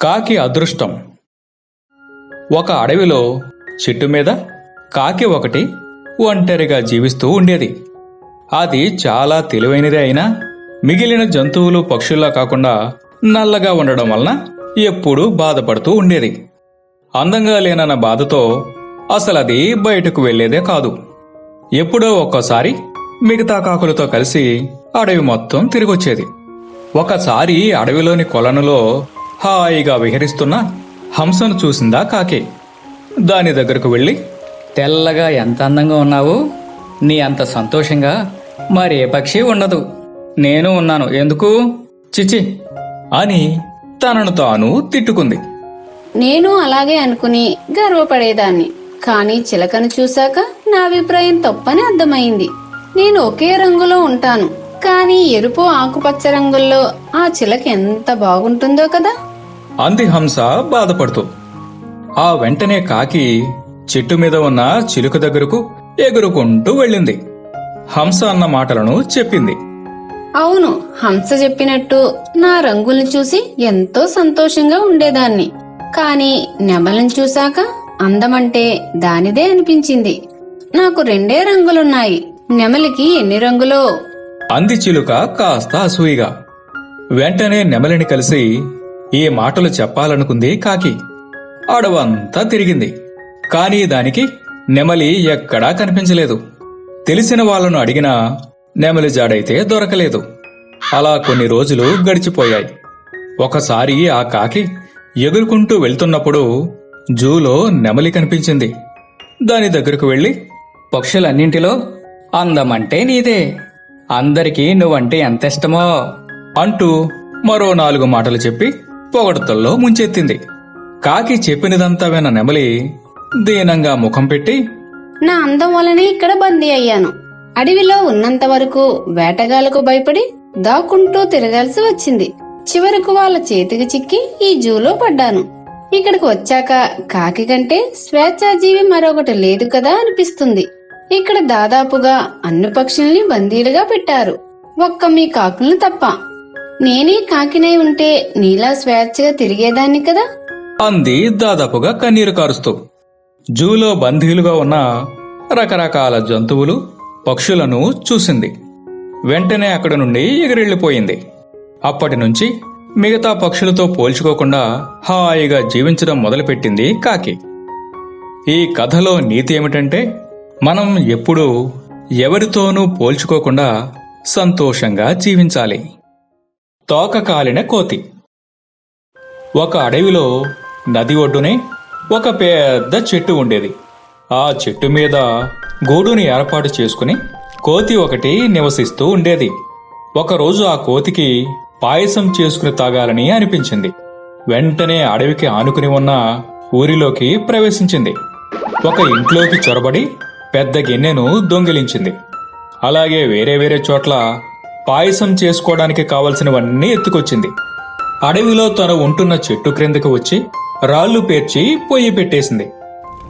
కాకి అదృష్టం. ఒక అడవిలో చెట్టు మీద కాకి ఒకటి ఒంటరిగా జీవిస్తూ ఉండేది. అది చాలా తెలివైనదే అయినా మిగిలిన జంతువులు పక్షుల్లా కాకుండా నల్లగా ఉండడం వలన ఎప్పుడూ బాధపడుతూ ఉండేది. అందంగా లేనన్న బాధతో అసలు అది బయటకు వెళ్ళేదే కాదు. ఎప్పుడో ఒక్కోసారి మిగతా కాకులతో కలిసి అడవి మొత్తం తిరిగొచ్చేది. ఒకసారి అడవిలోని కొలనులో హాయిగా విహరిస్తున్న హంసను చూసిందా కాకి? దాని దగ్గరకు వెళ్ళి తెల్లగా ఎంత అందంగా ఉన్నావు? నీ అంత సంతోషంగా మరే పక్షి ఉండదు. నేను ఉన్నాను. ఎందుకు? చిచి అని తనను తాను తిట్టుకుంది. నేను అలాగే అనుకుని గర్వపడేదాన్ని. కానీ చిలకను చూశాక నా అభిప్రాయం తప్పని అర్థమైంది. నేను ఒకే రంగులో ఉంటాను. కానీ ఎరుపు ఆకుపచ్చ రంగుల్లో ఆ చిలక ఎంత బాగుంటుందో కదా? అంది హంస బాధపడుతూ. ఆ వెంటనే కాకి చెట్టు మీద ఉన్న చిలుక దగ్గరకు ఎగురుకుంటూ వెళ్ళింది. హంస అన్న మాటలను చెప్పింది. అవును హంస చెప్పినట్టు నా రంగుల్ని చూసి ఎంతో సంతోషంగా ఉండేదాన్ని. కానీ నెమలను చూశాక అందమంటే దానిదే అనిపించింది. నాకు రెండే రంగులున్నాయి. నెమలికి ఎన్ని రంగులో? అంది చిలుక కాస్త అసూయిగా. వెంటనే నెమలిని కలిసి ఈ మాటలు చెప్పాలనుకుంది కాకి. అడవంతా తిరిగింది. కానీ దానికి నెమలి ఎక్కడా కనిపించలేదు. తెలిసిన వాళ్ళను అడిగినా నెమలి జాడైతే దొరకలేదు. అలా కొన్ని రోజులు గడిచిపోయాయి. ఒకసారి ఆ కాకి ఎగురుకుంటూ వెళ్తున్నప్పుడు జూలో నెమలి కనిపించింది. దాని దగ్గరకు వెళ్ళి పక్షులన్నింటిలో అందమంటే నీదే. అందరికీ నువ్వంటే ఎంత ఇష్టమో అంటూ మరో నాలుగు మాటలు చెప్పి పొగడతల్లో ముంచెత్తింది. కాకి చెప్పినదంతా విన్న నెమలి దీనంగా ముఖం పెట్టి నా అందం వలనే ఇక్కడ బందీ అయ్యాను. అడవిలో ఉన్నంత వరకు వేటగాళ్ళకు భయపడి దాక్కుంటూ తిరగాల్సి వచ్చింది. చివరకు వాళ్ళ చేతికి చిక్కి ఈ జూలో పడ్డాను. ఇక్కడికి వచ్చాక కాకి కంటే స్వేచ్ఛాజీవి మరొకటి లేదు కదా అనిపిస్తుంది. ఇక్కడ దాదాపుగా అన్ని పక్షుల్ని బందీలుగా పెట్టారు. ఒక్క మీ కాకుల్ని తప్ప నేనే కాకినై ఉంటే నీలా స్వేచ్ఛగా తిరిగేదాన్ని కదా? అంది దాదాపుగా కన్నీరు కారుస్తూ. జూలో బందీలుగా ఉన్న రకరకాల జంతువులు పక్షులను చూసింది. వెంటనే అక్కడి నుండి ఎగిరెళ్ళిపోయింది. అప్పటి నుంచి మిగతా పక్షులతో పోల్చుకోకుండా హాయిగా జీవించడం మొదలుపెట్టింది కాకి. ఈ కథలో నీతి ఏమిటంటే మనం ఎప్పుడూ ఎవరితోనూ పోల్చుకోకుండా సంతోషంగా జీవించాలి. తోకకాలిన కోతి. ఒక అడవిలో నది ఒడ్డునే ఒక పెద్ద చెట్టు ఉండేది. ఆ చెట్టు మీద గూడుని ఏర్పాటు చేసుకుని కోతి ఒకటి నివసిస్తూ ఉండేది. ఒకరోజు ఆ కోతికి పాయసం చేసుకుని తాగాలని అనిపించింది. వెంటనే అడవికి ఆనుకుని ఉన్న ఊరిలోకి ప్రవేశించింది. ఒక ఇంట్లోకి చొరబడి పెద్ద గిన్నెను దొంగిలించింది. అలాగే వేరే వేరే చోట్ల పాయసం చేసుకోవడానికి కావలసినవన్నీ ఎత్తుకొచ్చింది. అడవిలో తను ఉంటున్న చెట్టు క్రిందకు వచ్చి రాళ్ళు పేర్చి పొయ్యి పెట్టేసింది.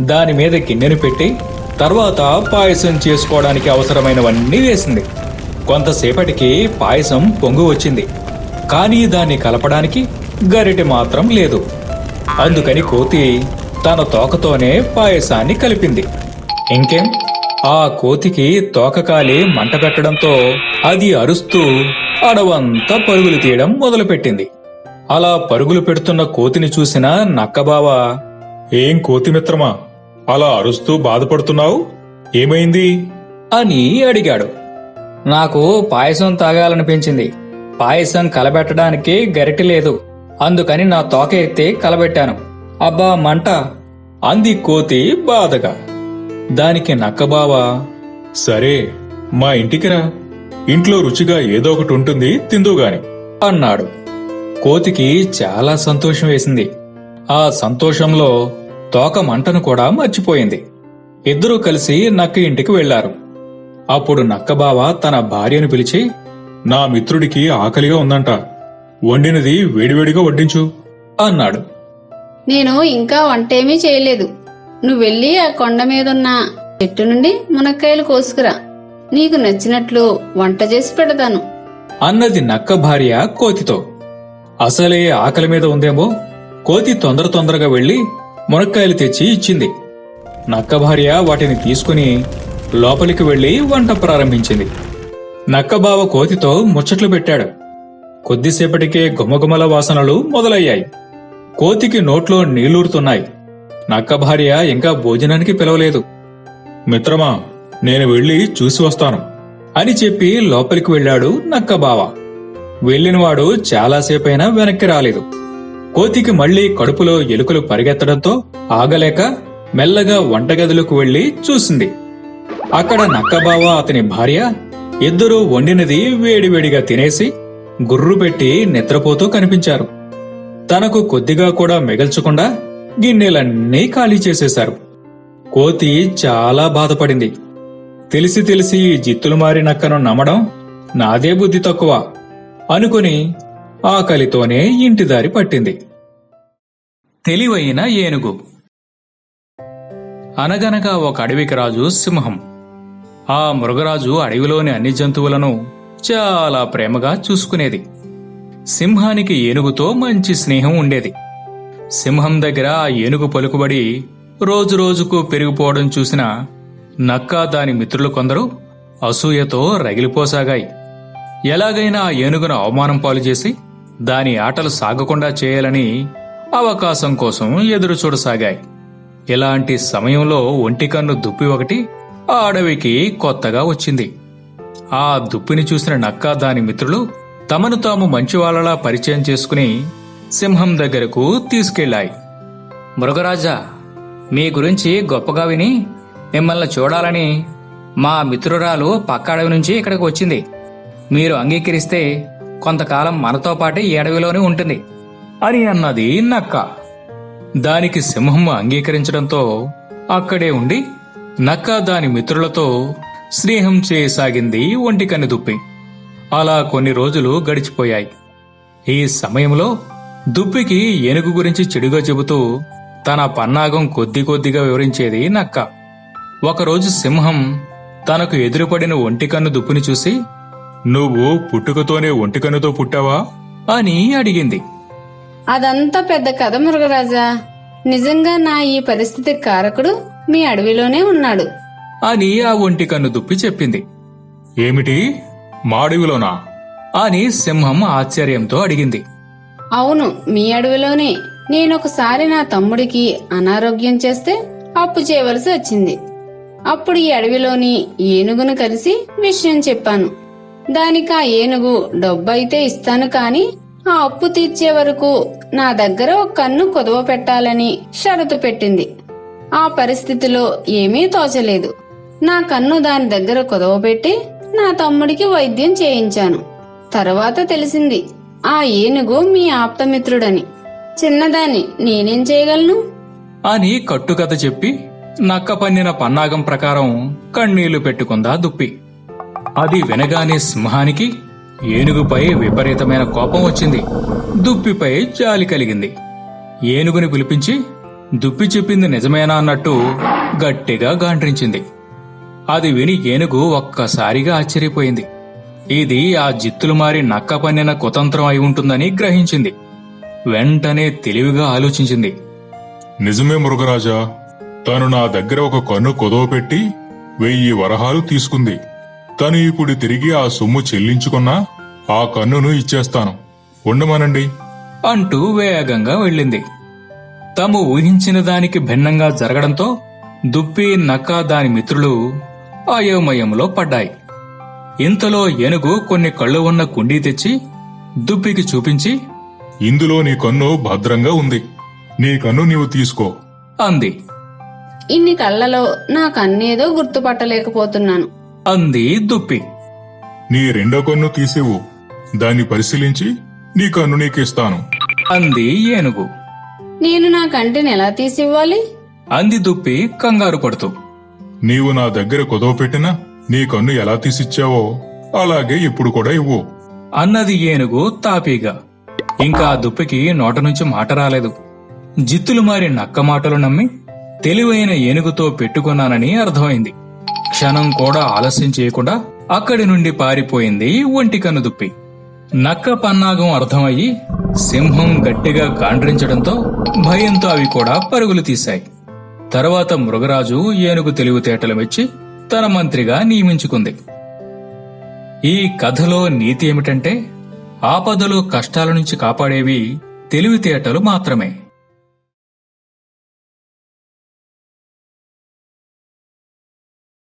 దాని మీద గిన్నెను పెట్టి తర్వాత పాయసం చేసుకోవడానికి అవసరమైనవన్నీ వేసింది. కొంతసేపటికి పాయసం పొంగు వచ్చింది. కానీ దాన్ని కలపడానికి గరిటె మాత్రం లేదు. అందుకని కోతి తన తోకతోనే పాయసాన్ని కలిపింది. ఇంకేం? ఆ కోతికి తోకకాలి మంట పెట్టడంతో అది అరుస్తూ అడవంతా పరుగులు తీయడం మొదలుపెట్టింది. అలా పరుగులు పెడుతున్న కోతిని చూసిన నక్కబావ ఏం కోతి మిత్రమా అలా అరుస్తూ బాధపడుతున్నావు? ఏమైంది? అని అడిగాడు. నాకు పాయసం తాగాలనిపించింది. పాయసం కలబెట్టడానికి గరిటె లేదు. అందుకని నా తోక ఎత్తి కలబెట్టాను. అబ్బా మంట! అంది కోతి బాధగా. దానికి నక్కబావా సరే మా ఇంటికి రా ఇంట్లో రుచిగా ఏదో ఒకటి ఉంటుంది తిందుగాని అన్నాడు. కోతికి చాలా సంతోషం వేసింది. ఆ సంతోషంలో తోక మంటను కూడా మర్చిపోయింది. ఇద్దరూ కలిసి నక్క ఇంటికి వెళ్ళారు అప్పుడు నక్కబావ తన భార్యను పిలిచి నా మిత్రుడికి ఆకలిగా ఉందంట. వండినది వేడివేడిగా వడ్డించు అన్నాడు. నేను ఇంకా వంటేమీ చేయలేదు. నువ్వు వెళ్ళి ఆ కొండ మీదున్న చెట్టు నుండి మునక్కాయలు కోసుకురా. నీకు నచ్చినట్లు వంట చేసి పెడతాను. అన్నది నక్క భార్య కోతితో. అసలే ఆకలి మీద ఉందేమో? కోతి తొందర తొందరగా వెళ్ళి మునక్కాయలు తెచ్చి ఇచ్చింది. నక్క భార్య వాటిని తీసుకుని లోపలికి వెళ్ళి వంట ప్రారంభించింది. నక్కబావ కోతితో ముచ్చట్లు పెట్టాడు. కొద్దిసేపటికే గుమగుమల వాసనలు మొదలయ్యాయి. కోతికి నోట్లో నీళ్ళూరుతున్నాయి. నక్క భార్య ఇంకా భోజనానికి పిలవలేదు. మిత్రమా నేను వెళ్ళి చూసి వస్తాను అని చెప్పి లోపలికి వెళ్ళాడు నక్కబావ వెళ్ళినవాడు చాలాసేపైనా వెనక్కి రాలేదు. కోతికి మళ్ళీ కడుపులో ఎలుకలు పరిగెత్తడంతో ఆగలేక మెల్లగా వంటగదిలోకి వెళ్ళి చూసింది. అక్కడ నక్కబావ అతని భార్య ఇద్దరూ వండినది వేడివేడిగా తినేసి గుర్రు పెట్టి నిద్రపోతూ కనిపించారు. తనకు కొద్దిగా కూడా మిగల్చకుండా గిన్నెలన్నీ ఖాళీ చేసేశారు. కోతి చాలా బాధపడింది. తెలిసి తెలిసి జిత్తులు మారి నక్కను నమ్మడం నాదే బుద్ధి తక్కువ అనుకుని ఆకలితోనే ఇంటి దారి పట్టింది. తెలివైన ఏనుగు. అనగనగా ఒక అడవికి రాజు సింహం. ఆ మృగరాజు అడవిలోని అన్ని జంతువులను చాలా ప్రేమగా చూసుకునేది. సింహానికి ఏనుగుతో మంచి స్నేహం ఉండేది. సింహం దగ్గర ఆ ఏనుగు పలుకుబడి రోజురోజుకు పెరిగిపోవడం చూసిన నక్క దాని మిత్రులు కొందరు అసూయతో రగిలిపోసాగాయి. ఎలాగైనా ఆ ఏనుగును అవమానం పాలు చేసి దాని ఆటలు సాగకుండా చేయాలని అవకాశం కోసం ఎదురు చూడసాగాయి. ఇలాంటి సమయంలో ఒంటికన్ను దుప్పి ఒకటి ఆ అడవికి కొత్తగా వచ్చింది. ఆ దుప్పిని చూసిన నక్క దాని మిత్రులు తమను తాము మంచివాళ్ళలా పరిచయం చేసుకుని సింహం దగ్గరకు తీసుకెళ్ళాయి మృగరాజా మీ గురించి గొప్పగా విని మిమ్మల్ని చూడాలని మా మిత్రురాలు పక్క అడవి నుంచి ఇక్కడికి వచ్చింది. మీరు అంగీకరిస్తే కొంతకాలం మనతో పాటు ఈ అడవిలోనే ఉంటుంది అని అన్నది నక్క. దానికి సింహం అంగీకరించడంతో అక్కడే ఉండి నక్క దాని మిత్రులతో స్నేహం చేయసాగింది ఒంటికన్ను దుప్పి. అలా కొన్ని రోజులు గడిచిపోయాయి. ఈ సమయంలో దుప్పికి ఏనుగు గురించి చెడుగా చెబుతూ తన పన్నాగం కొద్ది కొద్దిగా వివరించేది నక్క. ఒకరోజు సింహం తనకు ఎదురుపడిన ఒంటికన్ను దుప్పిని చూసి నువ్వు పుట్టుకతోనే ఒంటికన్నుతో పుట్టావా? అని అడిగింది. అదంతా పెద్ద కథ మృగరాజా నిజంగా నా ఈ పరిస్థితి కారకుడు మీ అడవిలోనే ఉన్నాడు. అని ఆ ఒంటికన్ను దుప్పి చెప్పింది. ఏమిటి? మాడవిలోనా? అని సింహం ఆశ్చర్యంతో అడిగింది. అవును మీ అడవిలోనే. నేనొకసారి నా తమ్ముడికి అనారోగ్యం చేస్తే అప్పు చేయవలసి వచ్చింది. అప్పుడు ఈ అడవిలోని ఏనుగును కలిసి విషయం చెప్పాను. దానికి ఆ ఏనుగు డబ్బైతే ఇస్తాను కాని ఆ అప్పు తీర్చే వరకు నా దగ్గర ఒక కన్ను కొదవ పెట్టాలని షరతు పెట్టింది. ఆ పరిస్థితిలో ఏమీ తోచలేదు. నా కన్ను దాని దగ్గర కుదవబెట్టి నా తమ్ముడికి వైద్యం చేయించాను. తర్వాత తెలిసింది ఆ ఏనుగు మీ ఆప్తమిత్రుడని. చిన్నదాన్ని నేనేం చేయగలను? అని కట్టుకథ చెప్పి నక్క పన్నిన పన్నాగం ప్రకారం కన్నీళ్ళు పెట్టుకుందా దుప్పి. అది వినగానే సింహానికి ఏనుగుపై విపరీతమైన కోపం వచ్చింది. దుప్పిపై జాలి కలిగింది. ఏనుగుని పిలిపించి దుప్పి చెప్పింది నిజమేనా? అన్నట్టు గట్టిగా గాండ్రించింది. అది విని ఏనుగు ఒక్కసారిగా ఆశ్చర్యపోయింది. ఇది ఆ జిత్తులు మారి నక్క పన్నిన కుతంత్రం అయి ఉంటుందని గ్రహించింది. వెంటనే తెలివిగా ఆలోచించింది. నిజమే మృగరాజా. తను నా దగ్గర ఒక కన్ను కొదవ పెట్టి వెయ్యి వరహాలు తీసుకుంది. తను ఇప్పుడు తిరిగి ఆ సొమ్ము చెల్లించుకున్నా ఆ కన్నును ఇచ్చేస్తాను. ఉండమనండి. అంటూ వేగంగా వెళ్ళింది. తాము ఊహించిన దానికి భిన్నంగా జరగడంతో దుప్పి నక్క దాని మిత్రులు అయోమయంలో పడ్డాయి. ఇంతలో ఏనుగు కొన్ని కళ్ళు ఉన్న కుండీ తెచ్చి దుప్పికి చూపించి ఇందులో నీ కన్ను భద్రంగా ఉంది. నీ కన్ను నీవు తీసుకో. అంది. ఇన్ని కళ్ళలో నా కన్నేదో గుర్తుపట్టలేకపోతున్నాను. అంది దుప్పి. నీ రెండో కన్ను తీసేవు దాన్ని పరిశీలించి నీ కన్ను నీకిస్తాను. అంది ఏనుగు. నేను నా కంటిని ఎలా తీసివ్వాలి? అంది దుప్పి కంగారు పడుతూ. నీవు నా దగ్గర కొదవ పెట్టినా నీ కన్ను ఎలా తీసిచ్చావో అలాగే ఇప్పుడు కూడా ఇవ్వు. అన్నది ఏనుగు తాపీగా. ఇంకా ఆ దుప్పికి నోట నుంచి మాట రాలేదు. జిత్తులు మారి నక్క మాటలు నమ్మి తెలివైన ఏనుగుతో పెట్టుకున్నానని అర్థమైంది. క్షణం కూడా ఆలస్యం చేయకుండా అక్కడి నుండి పారిపోయింది ఒంటి దుప్పి. నక్క పన్నాగం అర్థమయ్యి సింహం గట్టిగా గాండ్రించడంతో భయంతో అవి కూడా పరుగులు తీశాయి. తర్వాత మృగరాజు ఏనుగు తెలివితేటలు మెచ్చి తన మంత్రిగా నియమించుకుంది. ఈ కథలో నీతి ఏమిటంటే ఆపదలు కష్టాల నుంచి కాపాడేవి తెలివితేటలు మాత్రమే.